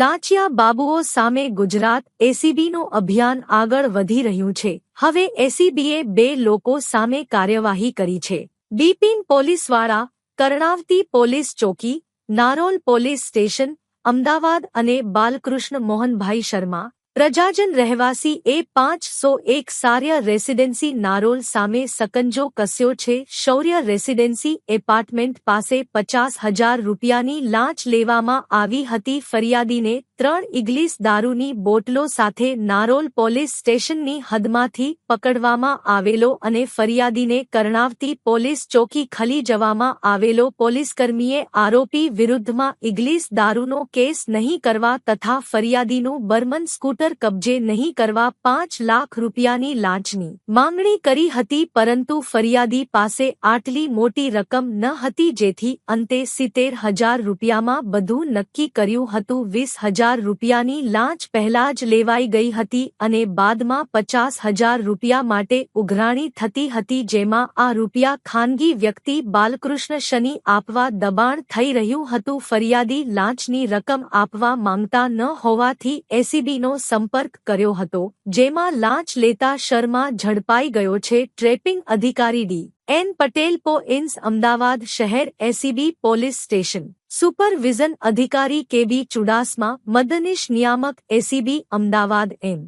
લાંચિયા બાબુઓ સામે ગુજરાત એસીબીનું અભિયાન આગળ વધી રહ્યું છે. હવે એસીબીએ બે લોકો સામે કાર્યવાહી કરી છે. બીપીન પોલીસવાળા, કર્ણાવતી પોલીસ ચોકી, નારોલ પોલીસ સ્ટેશન, અમદાવાદ અને બાલકૃષ્ણ મોહનભાઈ શર્મા પ્રજાજન રહેવાસી એ પાંચસો એક સાર્ય રેસિડેન્સી નારોલ સામે સકંજો કસ્યો છે. શૌર્ય રેસિડેન્સી એપાર્ટમેન્ટ પાસે પચાસ હજાર રૂપિયાની લાંચ લેવામાં આવી હતી ફરિયાદીને ત્રણ ઇગ્લીસ દારૂની બોટલો સાથે નારોલ પોલીસ સ્ટેશનની હદમાંથી પકડવામાં આવેલો અને ફરિયાદીને કરણાવતી પોલીસ ચોકી ખલી જવામાં આવેલો પોલીસકર્મીએ આરોપી વિરુદ્ધમાં ઇગ્લીસ દારૂનો કેસ નહીં કરવા તથા ફરિયાદીનું બર્મન સ્કૂટર કબજે નહીં કરવા પાંચ લાખ રૂપિયાની લાંચની માંગણી કરી હતી, પરંતુ ફરિયાદી પાસે આટલી મોટી રકમ ન હતી, જેથી અંતે સિત્તેર હજાર રૂપિયામાં બધું નક્કી કર્યું હતું, વીસ હજાર હજાર રૂપિયાની લાંચ પહેલા જ લેવાઈ ગઈ હતી અને બાદમાં પચાસ હજાર રૂપિયા માટે ઉઘરાણી થતી હતી જેમાં આ રૂપિયા ખાનગી વ્યક્તિ બાલકૃષ્ણ શનિ આપવા દબાણ થઈ રહ્યું હતું. ફરિયાદી લાંચની રકમ આપવા માંગતા ન હોવાથી એસીબીનો સંપર્ક કર્યો હતો, જેમાં લાંચ લેતા શર્મા ઝડપાઈ ગયો છે. ટ્રેપિંગ અધિકારી ડી. એન. પટેલ પો ઇન્સ અમદાવાદ શહેર એસીબી પોલીસ સ્ટેશન સુપરવિઝન અધિકારી કેબી ચુડાસમા મદનીશ નિયામક એસીબી અમદાવાદ એમ.